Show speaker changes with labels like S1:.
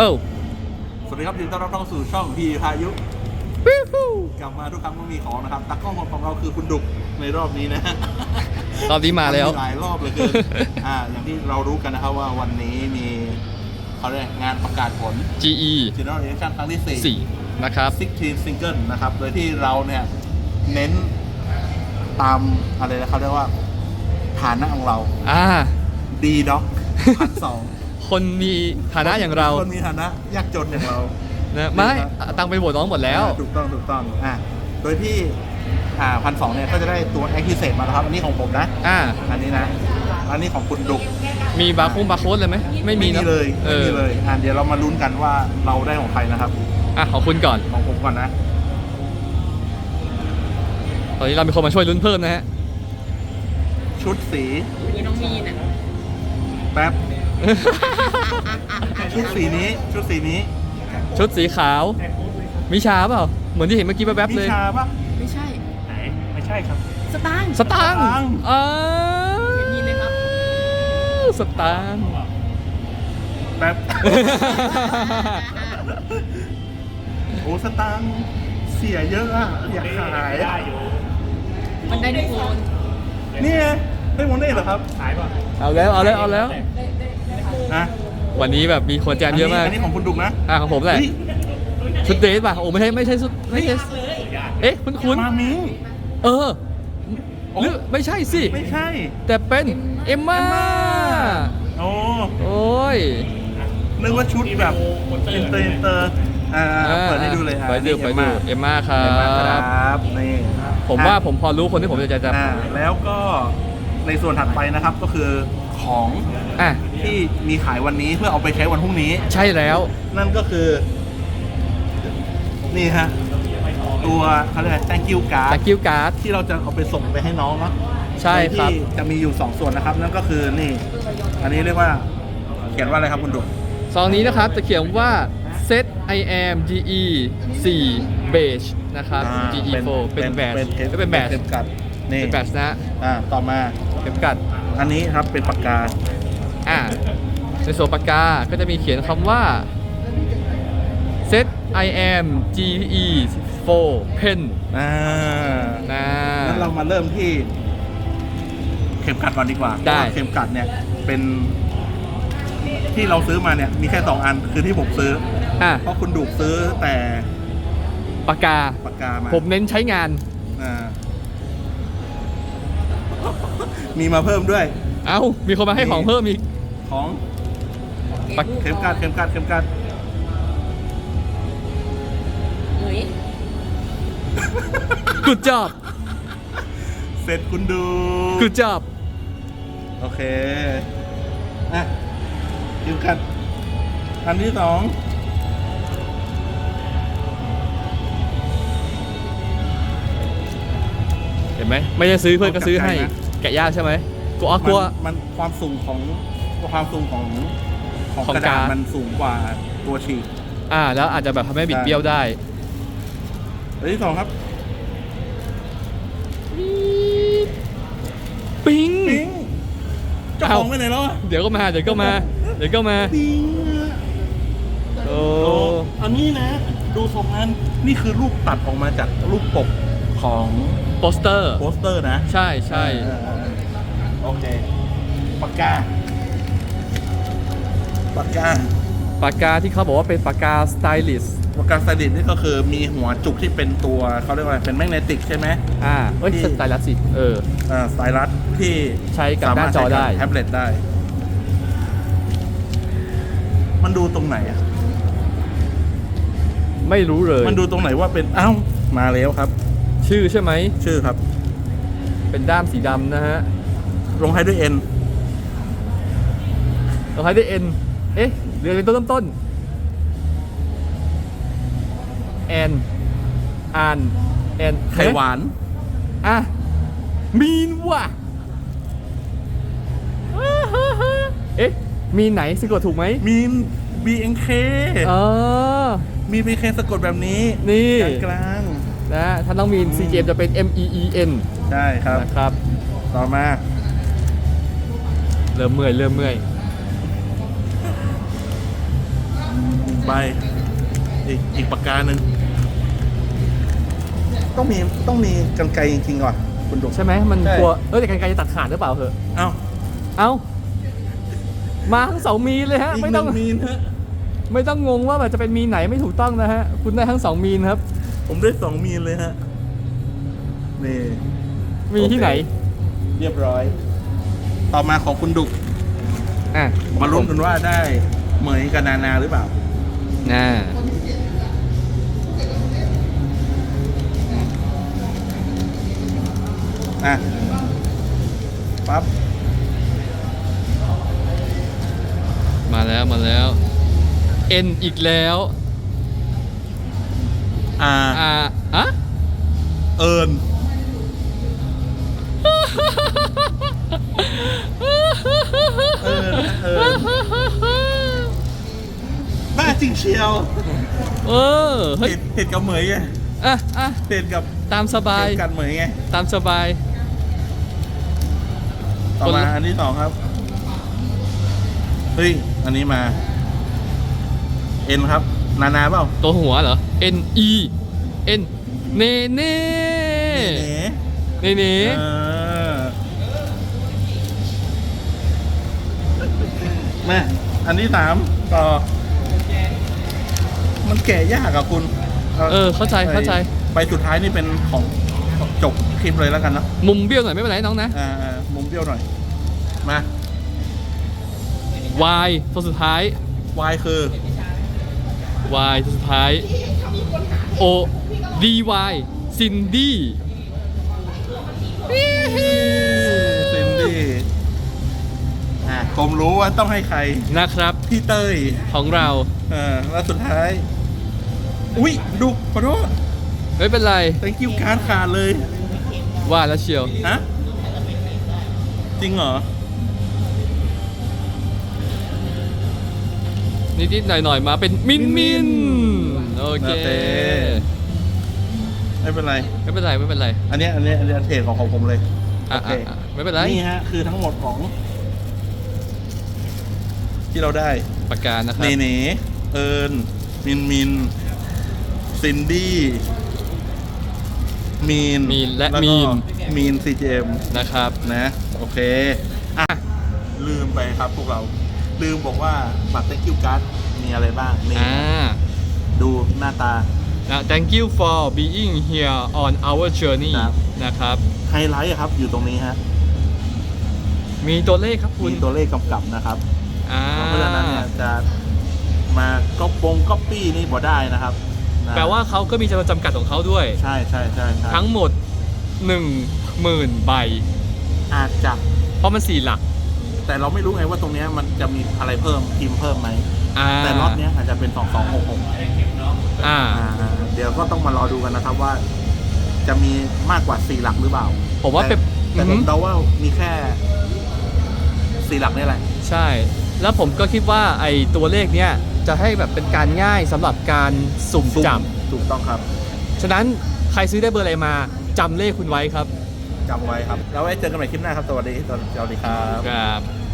S1: เอ้า
S2: สวัสดีครับยินดีต้อนรับเข้าสู่ช่องพีพายุ กลับมาทุกครั้งต้องมีของนะครับตากล้องของเราคือคุณดุกในรอบนี้นะ
S1: รอบนี้มาแล้ว
S2: หลายรอบเลยคืออ่าอย่างที่เรารู้กันนะครับว่าวันนี้มีเขาเรียกงานประกาศผล
S1: GE
S2: General Election ครั้งที่
S1: 4นะครับ
S2: 4 16 Single นะครับ โดยที่เราเนี่ยเน้นตามอะไรนะเขาเรียกว่าฐานะของเรา
S1: อ่า
S2: ดีด็อกพันสอง
S1: คนมีฐานะอย่างเรา
S2: คนมีฐานะยากจนอย่างเรา
S1: นะไม่ตังค์ไปโหวตน้องหมดแล้ว
S2: อ่าถูกต้องถูกต้องอ่าโดยที่อ่าพันสองเนี่ยก็จะได้ตัวแอคทีเซตมาแล้วครับ อันนี้ของผมนะ
S1: อ่า
S2: อันนี้นะ อันนี้ของคุณดุก
S1: มีบาร์โค้งบาร์โค้ดเลยไหมไม่มีเนอะ
S2: เลย
S1: เอ
S2: ไม่
S1: อ
S2: มีเลยอ่าเดี๋ยวเรามาลุ้นกันว่าเราได้ของใครนะครับ
S1: อะของคุณก่อน
S2: ของผมก่อนนะ
S1: ตอนนี้เรามีคนมาช่วยลุ้นเพิ่มนะฮะ
S2: ชุดสี
S3: มีน้องมีนอะ
S2: แป๊บ ชุดสีนี้ชุดสีนี้
S1: ชุดสีขาว มิชาเปล่า เหมือนที่เห็นเมื่อกี้แป๊บๆ
S2: นิ
S1: เลย
S2: ชาปะ
S3: ไม่ใช่
S2: ไหนไม่ใช่ครับ
S3: สตางค์
S1: สตางค์
S2: สตางค์
S1: อ่า
S3: เขียนมีนเลยครับ
S1: สตางค์
S2: แป๊บโอ้สตางค์เสียเยอะอะอยากขายอะ
S3: มันได้ทุกคน
S2: นี่ไงได้โมเน่เหรอครับ ขายป่ะ
S1: เอาแล้ว เอาแล้ว เอาแล้ว
S2: นะ
S1: วันนี้แบบมีคนแจมเยอะมาก
S2: อันนี้ของคุณดุกนะ
S1: อะของผมแหละ
S2: เฮ้ย
S1: ชุดเดทป่ะโอ้ไม่ใช่ไม่ใช่ชุดไม่ใช่เอ๊ะคุณคุณ
S2: มามิง
S1: เออหรือไม่ใช่สิ
S2: ไม่ใช่
S1: แต่เป็นเอมมา
S2: โอ้
S1: โอ้ย
S2: นึกว่าชุดแบบอินเตอร์อินเตอร์อ่าเปิดให้ดูเลยอะ
S1: เปิดดู
S2: นี่
S1: เปิดดูเอมมาครั
S2: เอ็มมาค
S1: บ
S2: รับนี่
S1: ผมว่า
S2: อะ
S1: ผมพอรู้คนที่ผมจะจะ
S2: อ่าแล้วก็ ในส่วนถัดไปนะครับก็คือของ
S1: อะ
S2: ที่มีขายวันนี้เพื่อเอาไปใช้วันพรุ่งนี้
S1: ใช่แล้ว
S2: นั่นก็คือ นี่ฮะตัวเขาเรียกอะไร thank you card
S1: ตะกิ้วการ์ด
S2: ที่เราจะเอาไปส่งไปให้น้องเนาะ
S1: ใช่ครับ
S2: โดยที่จะมีอยู่ 2 ส่วนนะครับ นั่นก็คือนี่ อันนี้เรียกว่า เขียนว่าอะไรครับคุณดุ
S1: ซองนี้นะครับจะเขียนว่า set I am GE 4 beige นะครับ
S2: อ่า
S1: GE 4เป็นแบช
S2: เป็นเทป
S1: เป็นแบช
S2: เข็มกัดนี่
S1: เป็นแบชนะ
S2: อ่าต่อมา
S1: เข็มกัด
S2: อันนี้ครับเป็นปากกา
S1: อ่าในส่วนปากกาก็จะมีเขียนคำว่า set I am GE 4 pen
S2: อ่า
S1: นะ
S2: งั้นเรามาเริ่มที่ เข็มกัดก่อนดีกว่า
S1: ได้
S2: เพราะว่าเข็มกัดเนี่ยเป็นที่เราซื้อมาเนี่ย มีแค่สองอันคือที่ผมซื้อ
S1: อะ
S2: เพราะคุณดุซื้อแต่
S1: ปากกา
S2: ปากกามา
S1: ผมเน้นใช้งาน
S2: อ่า มีมาเพิ่มด้วย
S1: เอ้า มีคนมาให้ของเพิ่มอีก
S2: ของ
S1: ปาก
S2: เข็มกัดเข็มกัดเข็มกัด
S3: เฮ้ย
S1: กุดจอบ
S2: เสร็จคุณดู
S1: กุดจอบ
S2: โอเคอะเข็มกัดอันที่สอง
S1: เห็นไหม ไม่ได้ซื้อเพื่อนก็ซื้อให้แกะยากใช่ไหมกลัวกลัว
S2: มันมันความสูงของความสูงของของ
S1: ของ
S2: กระดาษ
S1: การ์ด
S2: มันสูงกว่าตัวฉีก
S1: อ่า แล้วอาจจะแบบทำให้บิดเบี้ยวได้
S2: อันที่สองครับ
S1: ปิ๊ง
S2: ปิ๊งเจ้าของ
S1: เอ้า
S2: ไปไหนแล้วอะ
S1: เดี๋ยวก็มา เดี๋ยวก็มา เดี๋ยวก็มา
S2: ปิ๊ง
S1: โอ้
S2: โอ้อันนี้นะ ดูทรงนั้นนี่คือรูปตัดออกมาจากรูปปกของ
S1: โปสเตอร์
S2: โปสเตอร์นะ
S1: ใช่ใช่
S2: เออเออเออโอเคปากกาปากกา
S1: ปากกาที่เขาบอกว่าเป็นปากกาสไตลิส
S2: ปากกาสไตลิสนี่ก็คือมีหัวจุกที่เป็นตัวเขาเรียกว่าอะไรเป็นแมกเนติกใช่ไหม
S1: อ่าเอ้ย
S2: ที่
S1: สไตลัสสิเออ
S2: อ่าสไตลัสที่
S1: ใช้กับ
S2: สมรถ
S1: หน้าจอได้
S2: ใช้กับแท็บเล็ตได้ มันดูตรงไหนอะ
S1: ไม่รู้เลย
S2: มันดูตรงไหนว่าเป็นเอ้ามาแล้วครับ
S1: ชื่อใช่ไหม
S2: ชื่อครับ
S1: เป็นด้ามสีดำนะฮะ
S2: ลงท้ายด้วย N
S1: เราใช้ด้วย N เอ๊ะเรียนเป็นต้นต้นแอนอานแอน
S2: ไข่หวาน
S1: อะ มีนว่ะ เอ๊ะ มีไหนสะกดถูกไหม
S2: มีน B N K
S1: เออ
S2: มี B K สะกดแบบนี้
S1: นี่
S2: กลาง
S1: นะถ้าน้องมีน CGM จะเป็น M E E N
S2: ๆใช่ครับ
S1: นะครับ
S2: ต่อมา
S1: เริ่มเมื่อยเริ่มเมื่อย
S2: ไปอีกอีกปากกาหนึ่งต้องมีต้องมีกันไกรจริงๆก่อนคุณดุก
S1: ใช่ไหมมัน
S2: ใช่
S1: กลัว เออแต่กันไกลจะตัดขาดหรือเปล่าเหอะ
S2: เอ้า
S1: เอ้า มาทั้งสองมีนเลยฮะ
S2: อีก
S1: ไม่
S2: ห
S1: ต้
S2: นึ่
S1: อง
S2: งมีนฮะ
S1: ไม่ต้องงงว่ามันจะเป็นมีนไหนไม่ถูกต้องนะฮะ คุณได้ทั้งสองมีนครับ
S2: ผมได้สองมีนเลยฮะนี่
S1: มีที่ไหน
S2: เรียบร้อย ต่อมาของคุณดุก
S1: อะ
S2: มาลุ้นกันว่าได้เหมยกับนานาหรือเปล่า
S1: น่า
S2: อะปั๊บ
S1: มาแล้วมาแล้ว เอ็นอีกแล้ว
S2: อ่า
S1: อ่าอะ
S2: เอิญเอิญเอิญบ้าจริงเชียว
S1: เออเฮ้ย
S2: เห็ดเห็ดกับเหมยไง
S1: อะอะ
S2: เห็ดกับ
S1: ตามสบาย
S2: เห็ดกับเหมยไง
S1: ตามสบาย
S2: ต่อมา
S1: คนละ
S2: อันที่สองครับ เฮ้ย อันนี้มา เอ็นครับ นานาเปล่า
S1: ตัวหัวเหรอ N E N เนเน่
S2: เอ๋
S1: เนเน่
S2: เออมาอันที่สามต่อ มันแก่ยากอะคุณ
S1: เออ เข้าใจเข้าใจ
S2: ไปสุดท้ายนี่เป็นของจบคลิปเลยแล้วกันเนอะ
S1: มุมเบี้ยวหน่อยไม่เป็นไรน้องนะ
S2: อ่าอ่ามุมเบี้ยวหน่อย มา
S1: Y ตัวสุดท้าย
S2: Y คือ
S1: Y ตัวสุดท้าย O D Y ซินดี้
S2: ซินดี้อะผมรู้ว่าต้องให้ใคร
S1: นะครับ
S2: พี่เต้ย
S1: ของเรา
S2: เออแล้วสุดท้าย อุ้ยดุขอโทษ
S1: ไม่เป็นไร
S2: thank you การดขาดเลย
S1: ว่าแล้วเชียว
S2: ฮะ จริงเหรอ
S1: นิดๆหน่อยๆมาเป็นมินมินโอเค
S2: โอเคไม่เป็นไร
S1: ไม่เป็นไรไม่เป็นไร
S2: อันเนี้ยอันเนี้ยอันเนี้ยเทรดของของผมเลย
S1: อะ
S2: โอเค
S1: อะอะไม่เป็นไร
S2: นี่ฮะคือทั้งหมดของ ที่เราได้
S1: ประกาศนะค
S2: เน
S1: รับ
S2: เน่เอิญมินมินซินดี้มีน
S1: มีนและ
S2: ก็
S1: มีน
S2: มีน CGM
S1: นะครับ
S2: นะ โอเค อะ ลืมไปครับพวกเรา ลืมบอกว่าบัตร thank you card มีอะไรบ้างนี่
S1: อ่า
S2: ดูหน้าตา
S1: นะ thank you for being here on our journey
S2: ครับ
S1: นะครับ
S2: ไฮไลท์อะครับอยู่ตรงนี้ฮะ
S1: มีตัวเลขครับคุณ
S2: มีตัวเลขกำกับนะครับ
S1: อ่า
S2: เพราะฉะนั้นเนี่ยจะมาก็ปงก๊อปปี้นี่บ่ได้นะครับนะ
S1: แปลว่าเขาก็มีจำนวนจำกัดของเขาด้วย
S2: ใช่ใช่ใช่ใช่
S1: ทั้งหมด 10,000 ใบ
S2: อาจจะ
S1: เพราะมันสี่หลัก
S2: แต่เราไม่รู้ไงว่าตรงเนี้ยมันจะมีอะไรเพิ่มพิมพ์เพิ่มไหม
S1: อ่า
S2: แต่รอบเนี้ยอาจจะเป็น2266
S1: อ่า
S2: อ่า เดี๋ยวก็ต้องมารอดูกันนะครับว่า จะมีมากกว่า4หลักหรือเปล่า
S1: ผมว่าเป็น
S2: แต่แต่
S1: อือ
S2: ผ
S1: หื
S2: ม
S1: อ
S2: เดาว่ามีแค่4หลักนี่แหละ
S1: ใช่ แล้วผมก็คิดว่าไอ้ตัวเลขเนี้ยจะให้แบบเป็นการง่ายสำหรับการสุ่มจับ
S2: ถูกต้องครับ
S1: ฉะนั้นใครซื้อได้เบอร์อะไรมาจำเลขคุณไว้ครับ
S2: จำไว้ครับ แล้วไว้เจอกันใหม่คลิปหน้าครับ สวัสดีสวัสดีครับ
S1: ครับ